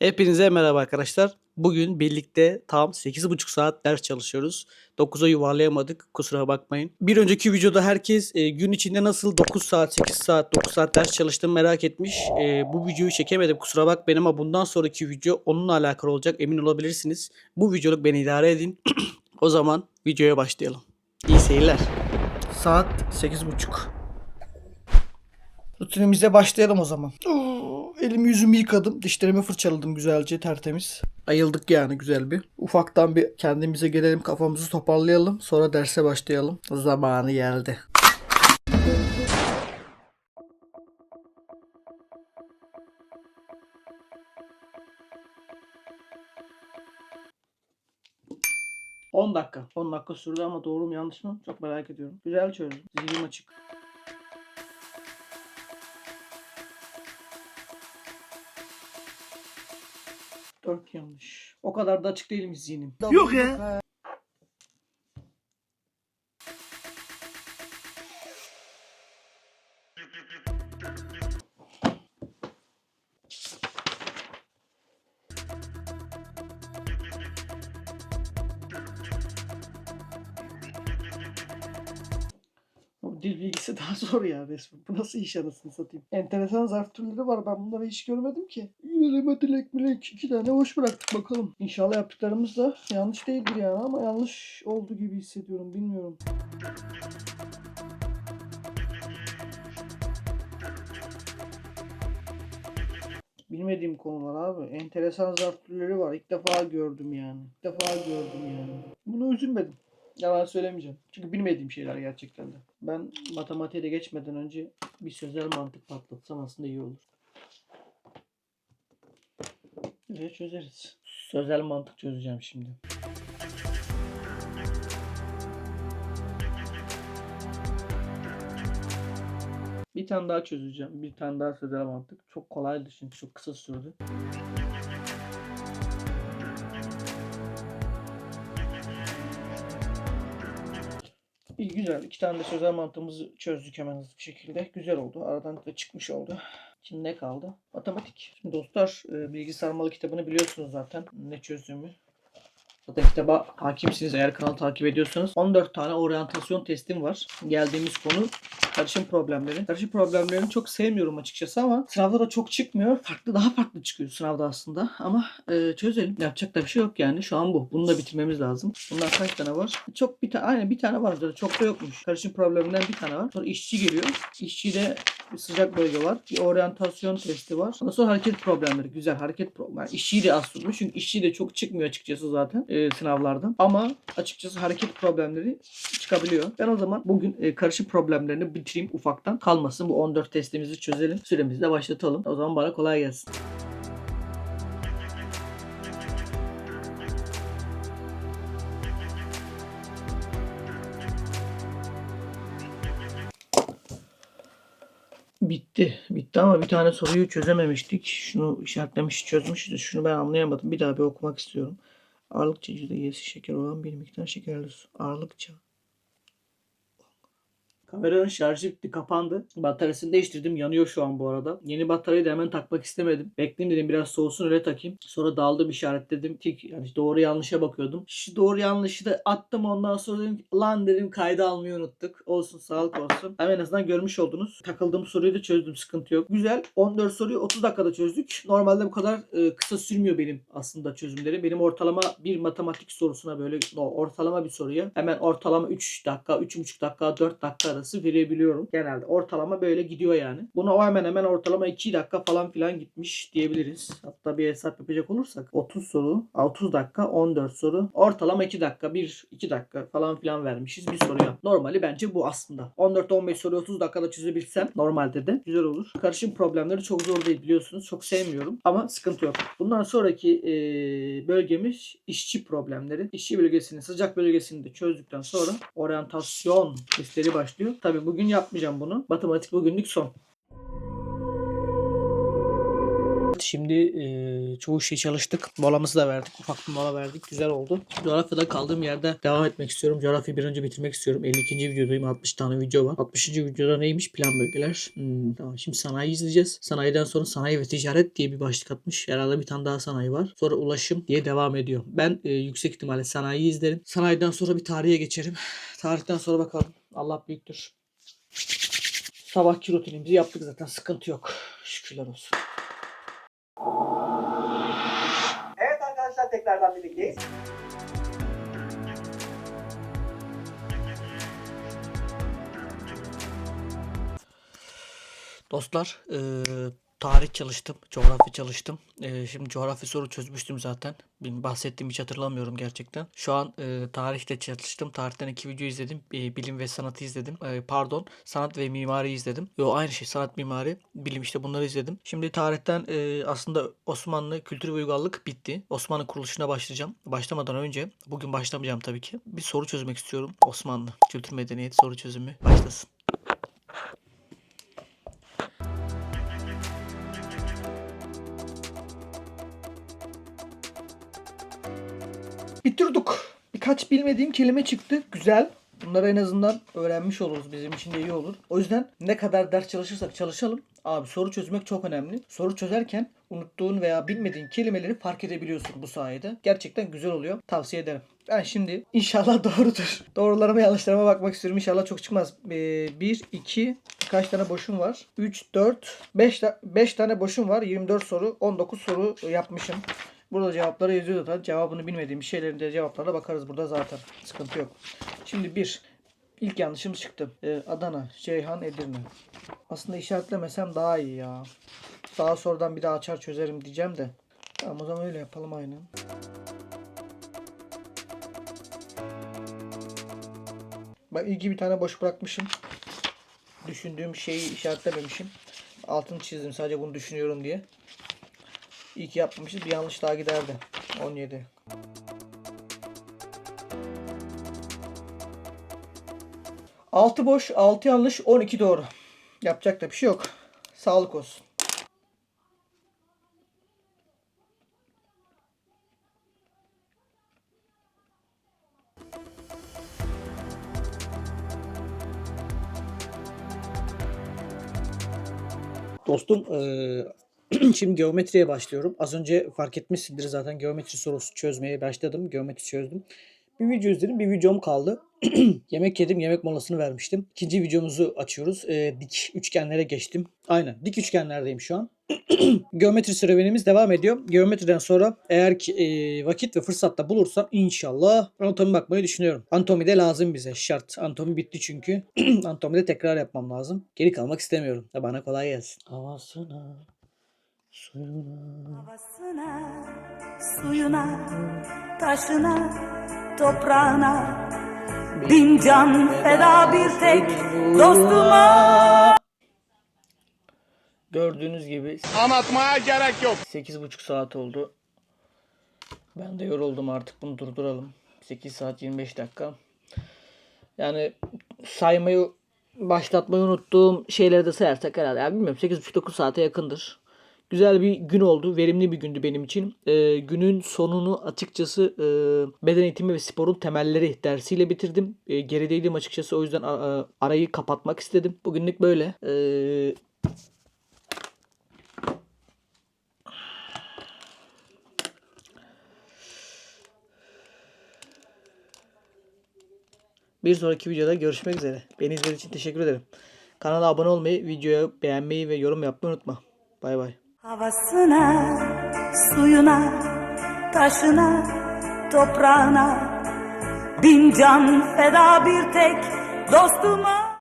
Hepinize merhaba arkadaşlar. Bugün birlikte tam 8,5 saat ders çalışıyoruz. 9'a yuvarlayamadık kusura bakmayın. Bir önceki videoda herkes e, gün içinde nasıl 9 saat, 8 saat, 9 saat ders çalıştığımı merak etmiş. E, bu videoyu çekemedim kusura bakmayın ama bundan sonraki video onunla alakalı olacak emin olabilirsiniz. Bu videoluk beni idare edin. o zaman videoya başlayalım. İyi seyirler. Saat 8.30. Rutinimize başlayalım o zaman. Elimi yüzümü yıkadım. Dişlerimi fırçaladım güzelce tertemiz. Ayıldık yani güzel bir. Ufaktan bir kendimize gelelim kafamızı toparlayalım. Sonra derse başlayalım. Zamanı geldi. ...10 dakika. 10 dakika sürdü ama doğru mu yanlış mı? Çok merak ediyorum. Güzel çözdüm. Zihnim açık. Dört yanlış. O kadar da açık değilmiş zihnim. Yok ya. Dil bilgisi daha zor ya resmen. Bu nasıl iş anasını satayım. Enteresan zarf türleri var. Ben bunları hiç görmedim ki. Yürüme dilek bilek. iki tane boş bıraktık bakalım. İnşallah yaptıklarımız da yanlış değildir yani ama yanlış oldu gibi hissediyorum. Bilmiyorum. Bilmediğim konular abi. Enteresan zarf türleri var. İlk defa gördüm yani. İlk defa gördüm yani. Bunu üzülmedim. Yalan söylemeyeceğim. Çünkü bilmediğim şeyler gerçekten de. Ben matematiğe de geçmeden önce bir sözel mantık patlatsam aslında iyi olur. Ve çözeriz. Sözel mantık çözeceğim şimdi. Bir tane daha çözeceğim. Bir tane daha sözel mantık. Çok kolaydı çünkü çok kısa sürdü. İyi güzel. İki tane de sözel mantığımızı çözdük hemen hızlı bir şekilde. Güzel oldu. Aradan da çıkmış oldu. Şimdi ne kaldı? Matematik. Şimdi dostlar e, bilgi sarmalı kitabını biliyorsunuz zaten. Ne çözdüğümü. Zaten kitaba hakimsiniz eğer kanalı takip ediyorsanız. 14 tane oryantasyon testim var. Geldiğimiz konu karışım problemleri. Karışım problemlerini çok sevmiyorum açıkçası ama sınavda da çok çıkmıyor. Farklı daha farklı çıkıyor sınavda aslında. Ama e, çözelim. Yapacak da bir şey yok yani. Şu an bu. Bunu da bitirmemiz lazım. Bunlar kaç tane var? Çok bir tane aynen bir tane var zaten. Çok da yokmuş. Karışım probleminden bir tane var. Sonra işçi geliyor. İşçide bir sıcak bölge var. Bir oryantasyon testi var. Ondan sonra hareket problemleri. Güzel hareket problemleri. Yani işçiyi de az tutmuş. Çünkü işçi de çok çıkmıyor açıkçası zaten e, sınavlardan. Ama açıkçası hareket problemleri çıkabiliyor. Ben o zaman bugün e, karışım problemlerini bitireyim ufaktan. Kalmasın bu 14 testimizi çözelim. Süremizi de başlatalım. O zaman bana kolay gelsin. Bitti. Bitti ama bir tane soruyu çözememiştik. Şunu işaretlemiş çözmüşüz. Şunu ben anlayamadım. Bir daha bir okumak istiyorum. Ağırlıkça %7'si şeker olan bir miktar şekerli su. Ağırlıkça. Kameranın şarjı bitti kapandı. Bataryasını değiştirdim. Yanıyor şu an bu arada. Yeni bataryayı da hemen takmak istemedim. Bekleyeyim dedim biraz soğusun öyle takayım. Sonra daldım işaretledim. Tik yani doğru yanlışa bakıyordum. Şu doğru yanlışı da attım ondan sonra dedim lan dedim kayda almayı unuttuk. Olsun sağlık olsun. Ama en azından görmüş oldunuz. Takıldığım soruyu da çözdüm sıkıntı yok. Güzel. 14 soruyu 30 dakikada çözdük. Normalde bu kadar e, kısa sürmüyor benim aslında çözümleri. Benim ortalama bir matematik sorusuna böyle no, ortalama bir soruya hemen ortalama 3 dakika, 3,5 dakika, 4 dakika arası verebiliyorum. Genelde ortalama böyle gidiyor yani. Buna hemen hemen ortalama 2 dakika falan filan gitmiş diyebiliriz. Hatta bir hesap yapacak olursak 30 soru, 30 dakika, 14 soru. Ortalama 2 dakika, 1 2 dakika falan filan vermişiz bir soruya. Normali bence bu aslında. 14-15 soruyu 30 dakikada çözebilsem normalde de güzel olur. Karışım problemleri çok zor değil biliyorsunuz. Çok sevmiyorum ama sıkıntı yok. Bundan sonraki e, bölgemiz işçi problemleri. İşçi bölgesini, sıcak bölgesini de çözdükten sonra oryantasyon testleri başlıyor. Tabi bugün yapmayacağım bunu. Matematik bugünlük son. Şimdi e, çoğu şey çalıştık. Molamızı da verdik. Ufak bir mola verdik. Güzel oldu. Coğrafyada kaldığım yerde devam etmek istiyorum. Coğrafyayı bir önce bitirmek istiyorum. 52. videodayım. 60 tane video var. 60. videoda neymiş? Plan bölgeler. Hmm, tamam. Şimdi sanayi izleyeceğiz. Sanayiden sonra sanayi ve ticaret diye bir başlık atmış. Herhalde bir tane daha sanayi var. Sonra ulaşım diye devam ediyor. Ben e, yüksek ihtimalle sanayi izlerim. Sanayiden sonra bir tarihe geçerim. Tarihten sonra bakalım. Allah büyüktür. Sabahki rutinimizi yaptık zaten. Sıkıntı yok. Şükürler olsun. Tekrardan birlikteyiz. Dostlar eee, tarih çalıştım, coğrafya çalıştım. Eee, şimdi coğrafya soru çözmüştüm zaten. Benim bahsettiğimi hiç hatırlamıyorum gerçekten. Şu an eee tarihte çalıştım. Tarihten iki video izledim. Eee, bilim ve sanatı izledim. Eee, pardon, sanat ve mimari izledim. Yo aynı şey, sanat mimari, bilim işte bunları izledim. Şimdi tarihten eee, aslında Osmanlı kültür ve uygarlık bitti. Osmanlı kuruluşuna başlayacağım. Başlamadan önce, bugün başlamayacağım tabii ki. Bir soru çözmek istiyorum. Osmanlı kültür medeniyet soru çözümü başlasın. Bitirdik. Birkaç bilmediğim kelime çıktı. Güzel. Bunları en azından öğrenmiş oluruz. Bizim için de iyi olur. O yüzden ne kadar ders çalışırsak çalışalım. Abi soru çözmek çok önemli. Soru çözerken unuttuğun veya bilmediğin kelimeleri fark edebiliyorsun bu sayede. Gerçekten güzel oluyor. Tavsiye ederim. Ben şimdi inşallah doğrudur. Doğrularıma yanlışlarıma bakmak istiyorum. İnşallah çok çıkmaz. 1, 2, kaç tane boşum var? 3, 4, 5, 5 tane boşum var. 24 soru, 19 soru yapmışım. Burada cevapları yazıyor zaten. Cevabını bilmediğim şeylerin de cevaplarına bakarız burada zaten. Sıkıntı yok. Şimdi bir. İlk yanlışım çıktı. Ee, Adana, Ceyhan, Edirne. Aslında işaretlemesem daha iyi ya. Daha sonradan bir daha açar çözerim diyeceğim de. Tamam o zaman öyle yapalım aynen. Bak ilgi bir tane boş bırakmışım. Düşündüğüm şeyi işaretlememişim. Altını çizdim sadece bunu düşünüyorum diye. İyi ki yapmamışız. Bir yanlış daha giderdi. 17. Altı boş, 6 yanlış, 12 doğru. Yapacak da bir şey yok. Sağlık olsun. Dostum şimdi geometriye başlıyorum. Az önce fark etmişsindir zaten geometri sorusu çözmeye başladım. Geometri çözdüm. Bir video izledim. Bir videom kaldı. yemek yedim. Yemek molasını vermiştim. İkinci videomuzu açıyoruz. Eee, dik üçgenlere geçtim. Aynen. Dik üçgenlerdeyim şu an. Geometri serüvenimiz devam ediyor. Geometriden sonra eğer ki eee, vakit ve fırsatta bulursam inşallah anatomi bakmayı düşünüyorum. Anatomi de lazım bize. Şart. Anatomi bitti çünkü. Anatomide tekrar yapmam lazım. Geri kalmak istemiyorum. Bana kolay gelsin. Havasına, suyuna. Havasına, suyuna, taşına, toprağına Bin can feda bir tek dostuma Gördüğünüz gibi Anlatmaya gerek yok. 8,5 saat oldu. Ben de yoruldum artık bunu durduralım. 8 saat 25 dakika. Yani saymayı başlatmayı unuttuğum şeyleri de sayarsak herhalde. Yani bilmiyorum 8,5-9 saate yakındır. Güzel bir gün oldu. Verimli bir gündü benim için. Ee, günün sonunu açıkçası e, beden eğitimi ve sporun temelleri dersiyle bitirdim. E, gerideydim açıkçası. O yüzden a- arayı kapatmak istedim. Bugünlük böyle. Ee, Bir sonraki videoda görüşmek üzere. Beni izlediğiniz için teşekkür ederim. Kanala abone olmayı, videoyu beğenmeyi ve yorum yapmayı unutma. Bay bay. Havasına, suyuna, taşına, toprağına. Bin can feda bir tek dostuma